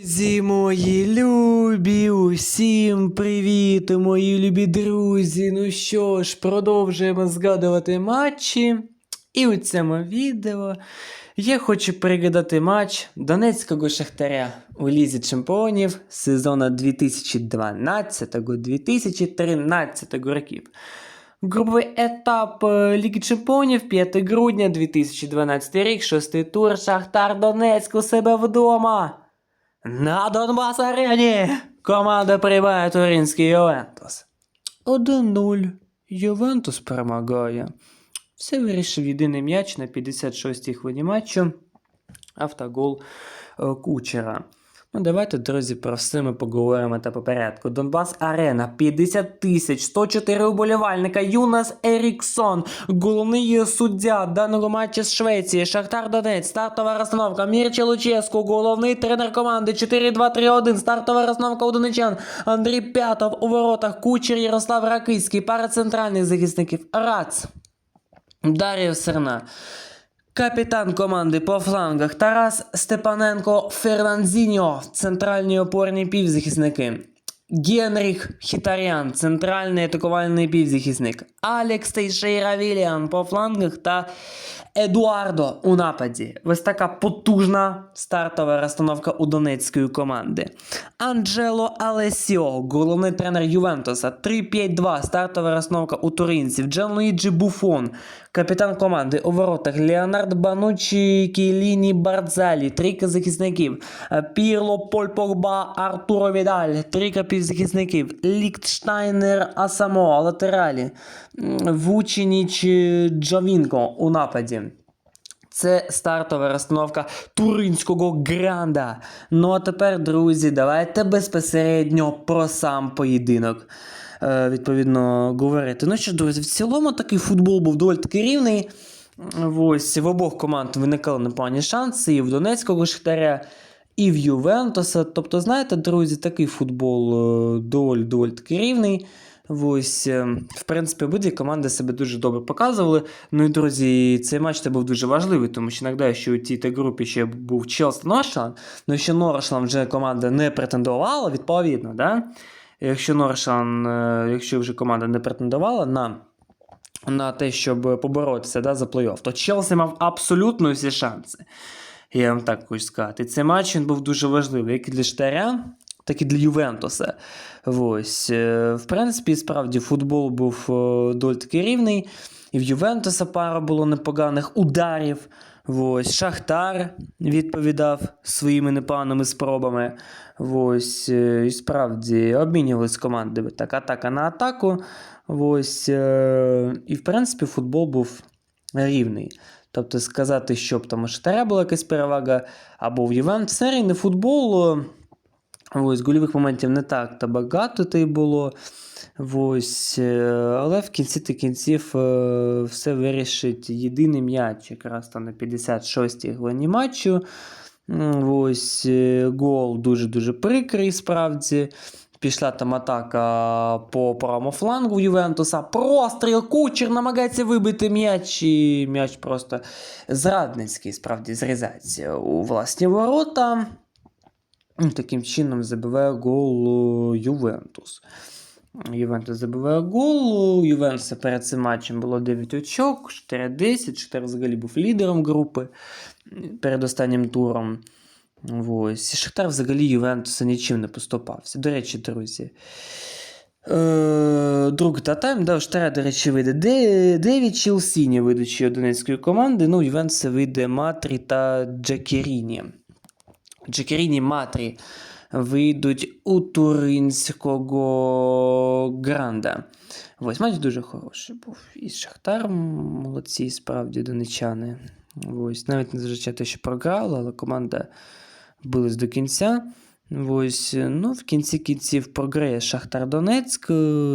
Друзі мої любі, усім привіт, мої любі друзі. Ну що ж, продовжуємо згадувати матчі. І у цьому відео я хочу пригадати матч Донецького Шахтаря у Лізі Чемпіонів сезону 2012-2013 років. Груповий етап е, Ліги Чемпіонів 5 грудня 2012 рік, шостий тур Шахтар Донецьк у себе вдома. На Донбас Арені команда приймає Туринський Ювентус. 1-0. Ювентус перемагає. Все вирішив єдиний м'яч на 56-й хвилі матчу. Автогол е, Кучера. Ну, давайте, друзі, про все ми поговоримо та по порядку. Донбас Арена, 50 тисяч, 104 уболівальника, Юнас Еріксон, головний суддя даного матчу з Швеції, Шахтар Донець, стартова розстановка, Мірче Луческу, головний тренер команди, 4-2-3-1, стартова розстановка у донечан, Андрій П'ятов у воротах, Кучер Ярослав Ракицький, пара центральних захисників, Рац, Дар'я Серна. Капітан команди по флангах Тарас Степаненко Фернандзіньо, центральні опорні півзахисники. Генріх Хітарян, центральний атакувальний півзахисник. Алекс Тейшейра Віліан по флангах та Едуардо у нападі. Ось така потужна стартова розстановка у донецької команди. Анджело Алесіо, головний тренер Ювентуса. 3-5-2, стартова розстановка у туринців. Джанлуїджі Буфон, капітан команди у воротах. Леонард Банучі, Кіліні Бардзалі, трійка захисників. Пірло Поль Погба, Артуро Відаль, трійка півзахисників. Ліктштайнер Асамо, латералі. Вученіч е, Джавінко у нападі. Це стартова розстановка туринського гранда. Ну а тепер, друзі, давайте безпосередньо про сам поєдинок. Е, відповідно, говорити. Ну що, друзі, в цілому такий футбол був доволі таки рівний. Ось в обох команд виникали непогані шанси, і в Донецького Шахтаря, і в Ювентуса. Тобто, знаєте, друзі, такий футбол е, доволі доволі таки рівний. Ось, е, в принципі, обидві команди себе дуже добре показували. Ну і друзі, цей матч був дуже важливий, тому що нагадаю, що у цій групі ще був Челси Норшланд, ну ще Норшланд вже команда не претендувала, відповідно, да? Якщо Норшланд, е, якщо вже команда не претендувала на. На те, щоб поборотися да, за плей-офф, то Челсі мав абсолютно всі шанси. Я вам так хочу сказати. Цей матч він був дуже важливий, як і для Штаря, так і для Ювентуса. Ось. е, В принципі, справді футбол був е, доволі таки рівний. І в Ювентуса пара було непоганих ударів. Ось. Шахтар відповідав своїми непоганими спробами. Ось. е, І справді обмінювались команди так, атака на атаку. Ось. І в принципі футбол був рівний. Тобто сказати, щоб там у була якась перевага, або в Ювентус серійний футбол. е, Ось, гольових моментів не так та багато та й було. Ось, е, але в кінці та кінців е, все вирішить єдиний м'яч, якраз там на 56-й хвилині матчу. Ось гол дуже-дуже прикрий, справді. Пішла там атака по правому флангу Ювентуса. Простріл, кучер намагається вибити м'яч, і м'яч просто зрадницький, справді зрізається у власні ворота. Таким чином забиває гол Ювентус. Ювентус забиває гол. Ювентуса перед цим матчем було 9 очок, 4-10. Шахтар взагалі був лідером групи перед останнім туром. Ось. Шахтар взагалі Ювентуса нічим не поступався. До речі, друзі. Е, другий та тайм, да, Штара, до речі, вийде 9 Челсіні ведучої донецької команди. Ну, Ювентуса вийде Матрі та Джакеріні. Джакеріні Матрі вийдуть у туринського гранда. Ось матч дуже хороший був. І Шахтар молодці, справді, донечани. Ось, навіть незважаючи те, що програла, але команда билась до кінця. Ось, ну, в кінці кінців програє Шахтар Донецьк,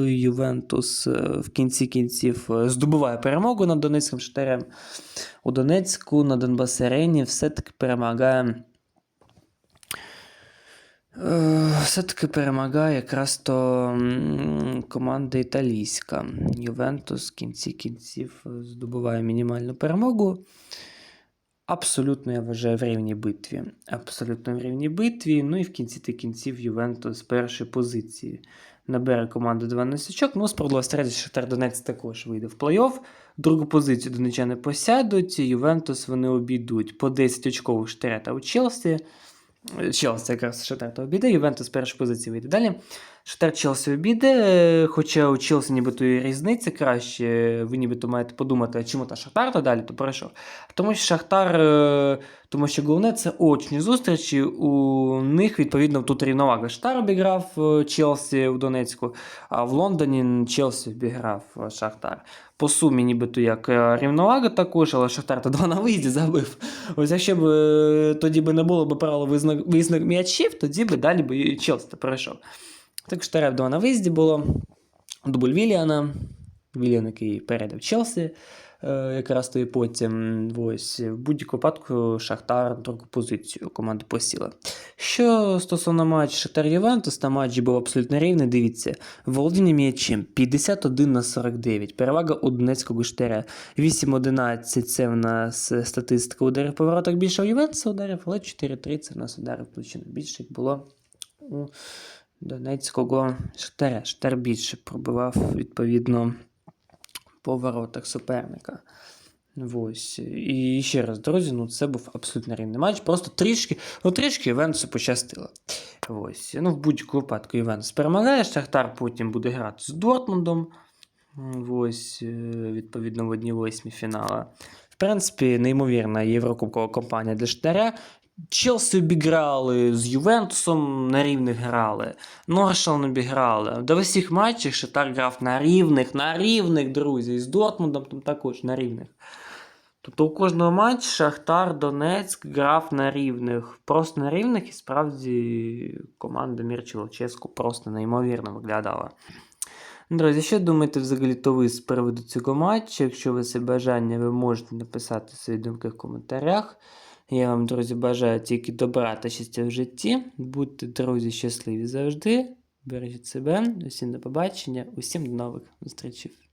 Ювентус в кінці кінців е, здобуває перемогу над Донецьким Шахтарем. У Донецьку на Донбас Арені все-таки перемагає. Все-таки перемагає якраз то команда італійська. Ювентус в кінці кінців здобуває мінімальну перемогу. Абсолютно, я вважаю, в рівній битві. Абсолютно в рівній битві. Ну і в кінці та кінців Ювентус з першої позиції. Набере команду 12 очок. Ну, що Шахтар Донець також вийде в плей-офф. Другу позицію донечани посядуть. Ювентус вони обійдуть по 10 очкових Штарета у Челсі. Челсі якраз Шахтар то обійде, Ювентус з першої позиції вийде. Далі Шахтар Челсі обійде, хоча у Челсі нібито і різниця краще, ви нібито маєте подумати, чому та Шахтар то далі, то перейшов. Тому що Шахтар, е, тому що головне це очні зустрічі. У них, відповідно, тут рівновага. Шахтар обіграв е, Челсі в Донецьку, а в Лондоні Челсі обіграв е, Шахтар. По сумі, нібито як рівновага також, але Шахтар то два на виїзді забив. Ось якщо б тоді би не було б правило визнак, м'ячів, тоді б далі б Челсі перейшов. Так Штаря вдома на виїзді було. Дубль Віліана. Віліан, який передав Челсі. е, Якраз то і потім ось в будь-якому випадку Шахтар на другу позицію команди посіла. Що стосовно матчу Шахтар Ювентус, там матч був абсолютно рівний. Дивіться, володіння м'ячем 51 на 49. Перевага у Донецького Штаря 8-11 це в нас статистика ударів по воротах більше у Ювентуса ударів, але 4-3 це в нас ударів площини більше, як було у Донецького Штаря. Штар більше пробивав відповідно по воротах суперника. Ось. І ще раз, друзі, ну це був абсолютно рівний матч. Просто трішки, ну трішки Івенсу пощастило. Ось. Ну, в будь-якому випадку Івенс перемагає, Шахтар потім буде грати з Дортмундом. Ось, е, відповідно, в одній восьмі фінала. В принципі, неймовірна єврокубкова кампанія для Штаря. Челсі обіграли, з Ювентусом на рівних грали. Норшел обіграли. До всіх матчів Шахтар грав на рівних, на рівних, друзі. І з Дортмундом там також на рівних. Тобто у кожного матчу Шахтар Донецьк грав на рівних. Просто на рівних і справді команда Мірчі Луческу просто неймовірно виглядала. Друзі, що думаєте взагалі то ви з приводу цього матчу? Якщо ви це бажання, ви можете написати свої думки в коментарях. Я вам, друзі, бажаю тільки добра та щастя в житті. Будьте, друзі, щасливі завжди. Бережіть себе. Усім до побачення, усім до нових зустрічей.